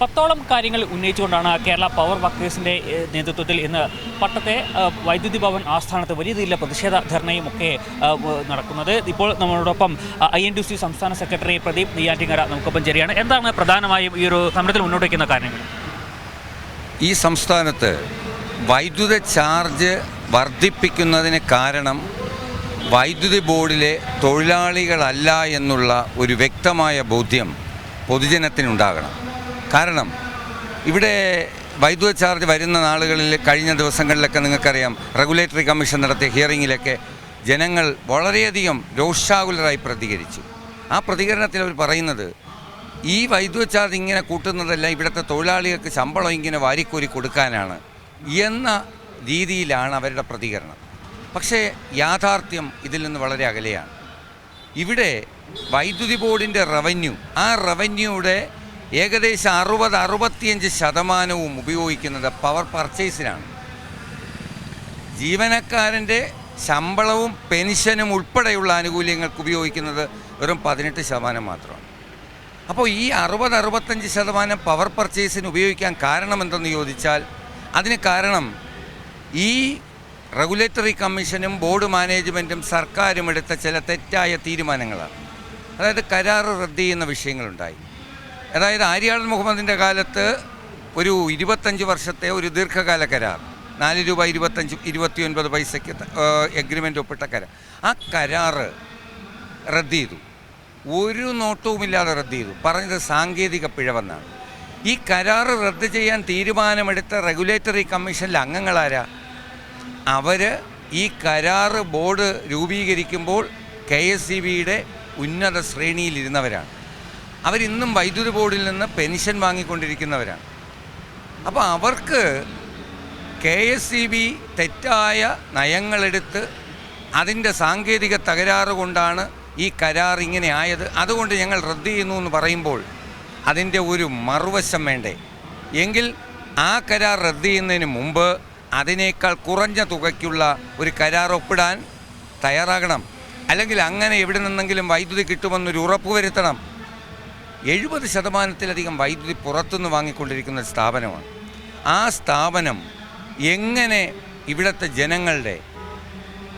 പത്തോളം കാര്യങ്ങൾ ഉന്നയിച്ചുകൊണ്ടാണ് കേരള പവർ വർക്കേഴ്സിന്റെ നേതൃത്വത്തിൽ ഇന്ന് പട്ടത്തെ വൈദ്യുതി ഭവൻ ആസ്ഥാനത്ത് വലിയ രീതിയിലുള്ള പ്രതിഷേധ ധർണയും ഒക്കെ നടക്കുന്നത്. ഇപ്പോൾ നമ്മളോടൊപ്പം ഐ എൻ ഡി സി സംസ്ഥാന സെക്രട്ടറി പ്രദീപ് നെയ്യാറ്റിങ്ങര നമുക്കൊപ്പം ചെറിയാണ് എന്താണ് പ്രധാനമായും ഈ ഒരു സമരത്തിൽ മുന്നോട്ട് വയ്ക്കുന്ന കാര്യങ്ങൾ? ഈ സംസ്ഥാനത്ത് വൈദ്യുത ചാർജ് വർദ്ധിപ്പിക്കുന്നതിന് കാരണം വൈദ്യുതി ബോർഡിലെ തൊഴിലാളികളല്ല എന്നുള്ള ഒരു വ്യക്തമായ ബോധ്യം പൊതുജനത്തിനുണ്ടാകണം. കാരണം ഇവിടെ വൈദ്യുത ചാർജ് വരുന്ന നാളുകളിൽ കഴിഞ്ഞ ദിവസങ്ങളിലൊക്കെ നിങ്ങൾക്കറിയാം റെഗുലേറ്ററി കമ്മീഷൻ നടത്തിയ ഹിയറിങ്ങിലൊക്കെ ജനങ്ങൾ വളരെയധികം രോഷാകുലരായി പ്രതികരിച്ചു. ആ പ്രതികരണത്തിൽ അവർ പറയുന്നത് ഈ വൈദ്യുത ചാർജ് ഇങ്ങനെ കൂട്ടുന്നതല്ല ഇവിടുത്തെ തൊഴിലാളികൾക്ക് ശമ്പളം ഇങ്ങനെ വാരിക്കോരി കൊടുക്കാനാണ് എന്ന രീതിയിലാണ് അവരുടെ പ്രതികരണം. പക്ഷേ യാഥാർത്ഥ്യം ഇതിൽ നിന്ന് വളരെ അകലെയാണ്. ഇവിടെ വൈദ്യുതി ബോർഡിന്റെ റവന്യൂ ആ റവന്യൂയുടെ ഏകദേശം അറുപത് അറുപത്തിയഞ്ച് ശതമാനവും ഉപയോഗിക്കുന്നത് പവർ പർച്ചേസിനാണ് ജീവനക്കാരന്റെ ശമ്പളവും പെൻഷനും ഉൾപ്പെടെയുള്ള ആനുകൂല്യങ്ങൾക്ക് ഉപയോഗിക്കുന്നത് വെറും പതിനെട്ട് ശതമാനം മാത്രമാണ്. അപ്പോൾ ഈ അറുപത് അറുപത്തഞ്ച് ശതമാനം പവർ പർച്ചേസിന് ഉപയോഗിക്കാൻ കാരണം എന്തെന്ന് ചോദിച്ചാൽ അതിന് കാരണം ഈ റെഗുലേറ്ററി കമ്മീഷനും ബോർഡ് മാനേജ്മെന്റും സർക്കാരും എടുത്ത ചില തെറ്റായ തീരുമാനങ്ങളാണ്. അതായത് കരാർ റദ്ദ് ചെയ്യുന്ന വിഷയങ്ങളുണ്ടായി. അതായത് ആര്യാടൻ മുഹമ്മദിന്റെ കാലത്ത് ഒരു ഇരുപത്തഞ്ച് വർഷത്തെ ഒരു ദീർഘകാല കരാർ. നാല് രൂപ ഇരുപത്തഞ്ച് ഇരുപത്തിയൊൻപത് പൈസയ്ക്ക് എഗ്രിമെന്റ് ഒപ്പിട്ട കരാർ. ആ കരാറ് റദ്ദ് ചെയ്തു ഒരു നോട്ടവുമില്ലാതെ റദ്ദ് ചെയ്തു പറഞ്ഞത് സാങ്കേതിക പിഴവെന്നാണ്. ഈ കരാർ റദ്ദ് ചെയ്യാൻ തീരുമാനമെടുത്ത റെഗുലേറ്ററി കമ്മീഷനിലെ അംഗങ്ങളാരാ? അവർ ഈ കരാറ് ബോർഡ് രൂപീകരിക്കുമ്പോൾ കെ എസ് സി ബിയുടെ ഉന്നത ശ്രേണിയിലിരുന്നവരാണ്. അവരിന്നും വൈദ്യുതി ബോർഡിൽ നിന്ന് പെൻഷൻ വാങ്ങിക്കൊണ്ടിരിക്കുന്നവരാണ്. അപ്പോൾ അവർക്ക് കെ എസ് സി ബി തെറ്റായ നയങ്ങളെടുത്ത് അതിന്റെ സാങ്കേതിക തകരാറ് കൊണ്ടാണ് ഈ കരാർ ഇങ്ങനെ ആയത്. അതുകൊണ്ട് ഞങ്ങൾ റദ്ദ് ചെയ്യുന്നു എന്ന് പറയുമ്പോൾ അതിന്റെ ഒരു മറുവശം വേണ്ടേ? എങ്കിൽ ആ കരാർ റദ്ദ് ചെയ്യുന്നതിന് മുമ്പ് അതിനേക്കാൾ കുറഞ്ഞ തുകയ്ക്കുള്ള ഒരു കരാർ ഒപ്പിടാൻ തയ്യാറാകണം. അല്ലെങ്കിൽ അങ്ങനെ എവിടെ നിന്നെങ്കിലും വൈദ്യുതി കിട്ടുമെന്നൊരു ഉറപ്പ് വരുത്തണം. എഴുപത് ശതമാനത്തിലധികം വൈദ്യുതി പുറത്തുനിന്ന് വാങ്ങിക്കൊണ്ടിരിക്കുന്ന ഒരു സ്ഥാപനമാണ്. ആ സ്ഥാപനം എങ്ങനെ ഇവിടുത്തെ ജനങ്ങളുടെ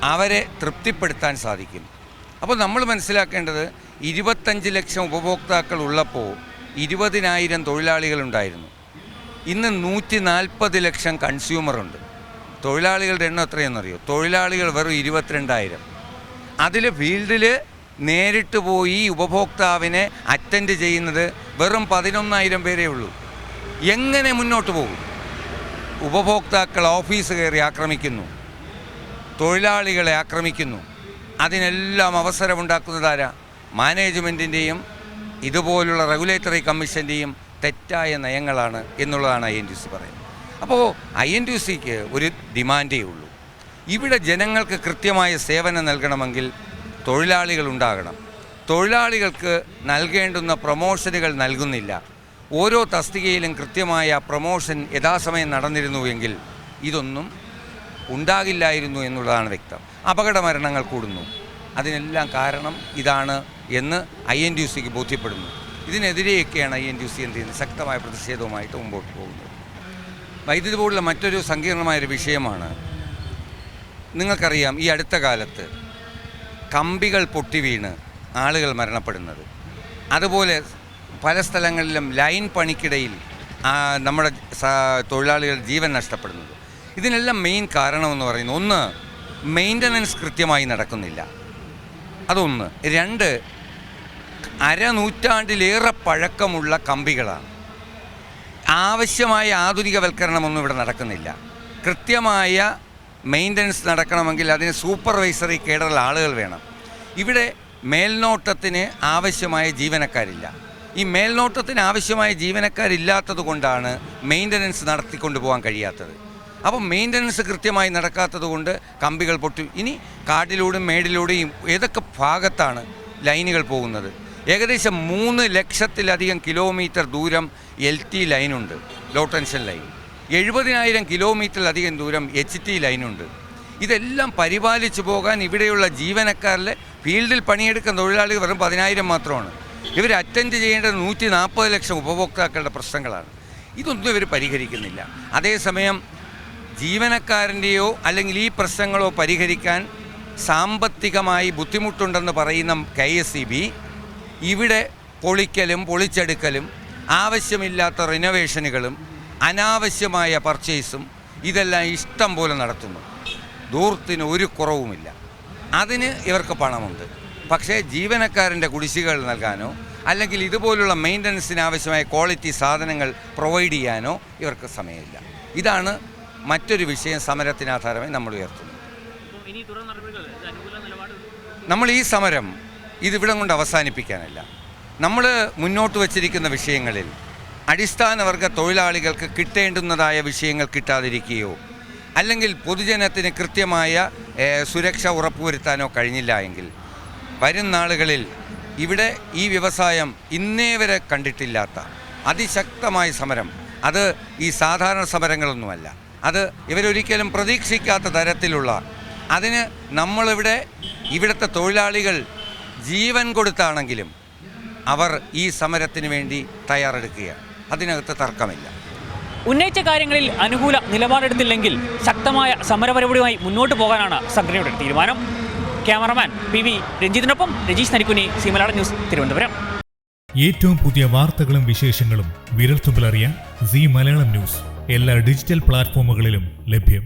അവരെ തൃപ്തിപ്പെടുത്താൻ സാധിക്കും? അപ്പോൾ നമ്മൾ മനസ്സിലാക്കേണ്ടത് ഇരുപത്തഞ്ച് ലക്ഷം ഉപഭോക്താക്കൾ ഉള്ളപ്പോൾ ഇരുപതിനായിരം തൊഴിലാളികളുണ്ടായിരുന്നു. ഇന്ന് നൂറ്റി നാൽപ്പത് ലക്ഷം കൺസ്യൂമറുണ്ട്. തൊഴിലാളികളുടെ എണ്ണം എത്രയെന്നറിയോ തൊഴിലാളികൾ വെറും ഇരുപത്തിരണ്ടായിരം. അതിൽ ഫീൽഡിൽ നേരിട്ട് പോയി ഉപഭോക്താവിനെ അറ്റൻഡ് ചെയ്യുന്നത് വെറും പതിനൊന്നായിരം പേരേ ഉള്ളൂ. എങ്ങനെ മുന്നോട്ട് പോകും? ഉപഭോക്താക്കൾ ഓഫീസ് കയറി ആക്രമിക്കുന്നു. തൊഴിലാളികളെ ആക്രമിക്കുന്നു. അതിനെല്ലാം അവസരമുണ്ടാക്കുന്നതാരാ? മാനേജ്മെന്റിന്റെയും ഇതുപോലുള്ള റെഗുലേറ്ററി കമ്മീഷന്റെയും തെറ്റായ നയങ്ങളാണ് എന്നുള്ളതാണ് ഐ എൻ ടി സി പറയുന്നത്. അപ്പോൾ ഐ എൻ ടി സിക്ക് ഒരു ഡിമാൻഡേ ഉള്ളൂ. ഇവിടെ ജനങ്ങൾക്ക് കൃത്യമായ സേവനം നൽകണമെങ്കിൽ തൊഴിലാളികൾ ഉണ്ടാകണം തൊഴിലാളികൾക്ക് നൽകേണ്ടുന്ന പ്രൊമോഷനുകൾ നൽകുന്നില്ല. ഓരോ തസ്തികയിലും കൃത്യമായ പ്രൊമോഷൻ യഥാസമയം നടന്നിരുന്നുവെങ്കിൽ ഇതൊന്നും ഉണ്ടാകില്ലായിരുന്നു എന്നുള്ളതാണ് വ്യക്തം. അപകട മരണങ്ങൾ കൂടുന്നു. അതിനെല്ലാം കാരണം ഇതാണ് എന്ന് ഐ എൻ യു സിക്ക് ബോധ്യപ്പെടുന്നു. ഇതിനെതിരെയൊക്കെയാണ് ഐ എൻ യു സി എന്ത് ചെയ്യുന്നത്? ശക്തമായ പ്രതിഷേധവുമായിട്ട് മുമ്പോട്ട് പോകുന്നത്. വൈദ്യുതി ബോർഡിലെ മറ്റൊരു സങ്കീർണമായൊരു വിഷയമാണ്. നിങ്ങൾക്കറിയാം ഈ അടുത്ത കാലത്ത് കമ്പികൾ പൊട്ടി വീണ് ആളുകൾ മരണപ്പെടുന്നത്. അതുപോലെ പല സ്ഥലങ്ങളിലും ലൈൻ പണിക്കിടയിൽ നമ്മുടെ തൊഴിലാളികൾ ജീവൻ നഷ്ടപ്പെടുന്നത്. ഇതിനെല്ലാം മെയിൻ കാരണമെന്ന് പറയുന്നത് ഒന്ന് മെയിന്റനൻസ് കൃത്യമായി നടക്കുന്നില്ല. അതൊന്ന്. രണ്ട് അരനൂറ്റാണ്ടിലേറെ പഴക്കമുള്ള കമ്പികളാണ്. ആവശ്യമായ ആധുനികവൽക്കരണമൊന്നും ഇവിടെ നടക്കുന്നില്ല. കൃത്യമായ മെയിന്റനൻസ് നടക്കണമെങ്കിൽ അതിന് സൂപ്പർവൈസറി കേഡറിലെ ആളുകൾ വേണം. ഇവിടെ മേൽനോട്ടത്തിന് ആവശ്യമായ ജീവനക്കാരില്ല. ഈ മേൽനോട്ടത്തിന് ആവശ്യമായ ജീവനക്കാരില്ലാത്തത് കൊണ്ടാണ് മെയിന്റനൻസ് നടത്തിക്കൊണ്ട് പോകാൻ കഴിയാത്തത്. അപ്പോൾ മെയിന്റനൻസ് കൃത്യമായി നടക്കാത്തത് കൊണ്ട് കമ്പികൾ പൊട്ടി ഇനി കാട്ടിലൂടെയും മേടിലൂടെയും ഏതൊക്കെ ഭാഗത്താണ് ലൈനുകൾ പോകുന്നത്? ഏകദേശം മൂന്ന് ലക്ഷത്തിലധികം കിലോമീറ്റർ ദൂരം എൽ ടി ലൈനുണ്ട് ലോ ടെൻഷൻ ലൈൻ. എഴുപതിനായിരം കിലോമീറ്ററിലധികം ദൂരം എച്ച് ടി ലൈനുണ്ട്. ഇതെല്ലാം പരിപാലിച്ചു പോകാൻ ഇവിടെയുള്ള ജീവനക്കാരിലെ ഫീൽഡിൽ പണിയെടുക്കുന്ന തൊഴിലാളികൾ വെറും പതിനായിരം മാത്രമാണ്. ഇവർ അറ്റൻഡ് ചെയ്യേണ്ട നൂറ്റി നാൽപ്പത് ലക്ഷം ഉപഭോക്താക്കളുടെ പ്രശ്നങ്ങളാണ്. ഇതൊന്നും ഇവർ പരിഹരിക്കുന്നില്ല. അതേസമയം ജീവനക്കാരന്റെയോ അല്ലെങ്കിൽ ഈ പ്രശ്നങ്ങളോ പരിഹരിക്കാൻ സാമ്പത്തികമായി ബുദ്ധിമുട്ടുണ്ടെന്ന് പറയുന്ന കെ എസ് ഇ ബി ഇവിടെ പൊളിക്കലും പൊളിച്ചെടുക്കലും ആവശ്യമില്ലാത്ത റിനോവേഷനുകളും അനാവശ്യമായ പർച്ചേസും ഇതെല്ലാം ഇഷ്ടം പോലെ നടത്തുന്നു. ദൂർത്തിന് ഒരു കുറവുമില്ല. അതിന് ഇവർക്ക് പണമുണ്ട്. പക്ഷേ ജീവനക്കാരന്റെ കുടിശ്ശികൾ നൽകാനോ അല്ലെങ്കിൽ ഇതുപോലുള്ള മെയിന്റനൻസിന് ആവശ്യമായ ക്വാളിറ്റി സാധനങ്ങൾ പ്രൊവൈഡ് ചെയ്യാനോ ഇവർക്ക് സമയമില്ല. ഇതാണ് മറ്റൊരു വിഷയം സമരത്തിനാധാരമായി നമ്മൾ ഉയർത്തുന്നത്. നമ്മൾ ഈ സമരം ഇതിവിടം കൊണ്ട് അവസാനിപ്പിക്കാനല്ല. നമ്മൾ മുന്നോട്ട് വച്ചിരിക്കുന്ന വിഷയങ്ങളിൽ അടിസ്ഥാനവർഗ തൊഴിലാളികൾക്ക് കിട്ടേണ്ടുന്നതായ വിഷയങ്ങൾ കിട്ടാതിരിക്കുകയോ അല്ലെങ്കിൽ പൊതുജനത്തിന് കൃത്യമായ സുരക്ഷ ഉറപ്പുവരുത്താനോ കഴിഞ്ഞില്ല എങ്കിൽ വരും നാളുകളിൽ ഇവിടെ ഈ വ്യവസായം ഇന്നേ വരെ കണ്ടിട്ടില്ലാത്ത അതിശക്തമായ സമരം. അത് ഈ സാധാരണ സമരങ്ങളൊന്നുമല്ല. അത് ഇവരൊരിക്കലും പ്രതീക്ഷിക്കാത്ത തരത്തിലുള്ള അതിന് നമ്മളിവിടെ ഇവിടുത്തെ തൊഴിലാളികൾ ജീവൻ കൊടുത്താണെങ്കിലും അവർ ഈ സമരത്തിന് വേണ്ടി തയ്യാറെടുക്കുകയാണ്. അതിനകത്ത് തർക്കമില്ല. ഉന്നയിച്ച കാര്യങ്ങളിൽ അനുകൂല നിലപാടെടുത്തില്ലെങ്കിൽ ശക്തമായ സമരപരിപാടിയുമായി മുന്നോട്ട് പോകാനാണ് സംഘടനയുടെ തീരുമാനം. ക്യാമറമാൻ പി വി രഞ്ജിത്തിനൊപ്പം രജീഷ് നരിക്കുനി സിമലാട മലയാളം ന്യൂസ് തിരുവനന്തപുരം. ഏറ്റവും പുതിയ വാർത്തകളും വിശേഷങ്ങളും വിരൽത്തുമ്പിലറിയാൻ സി മലയാളം ന്യൂസ്. എല്ലാ ഡിജിറ്റൽ പ്ലാറ്റ്ഫോമുകളിലും ലഭ്യം.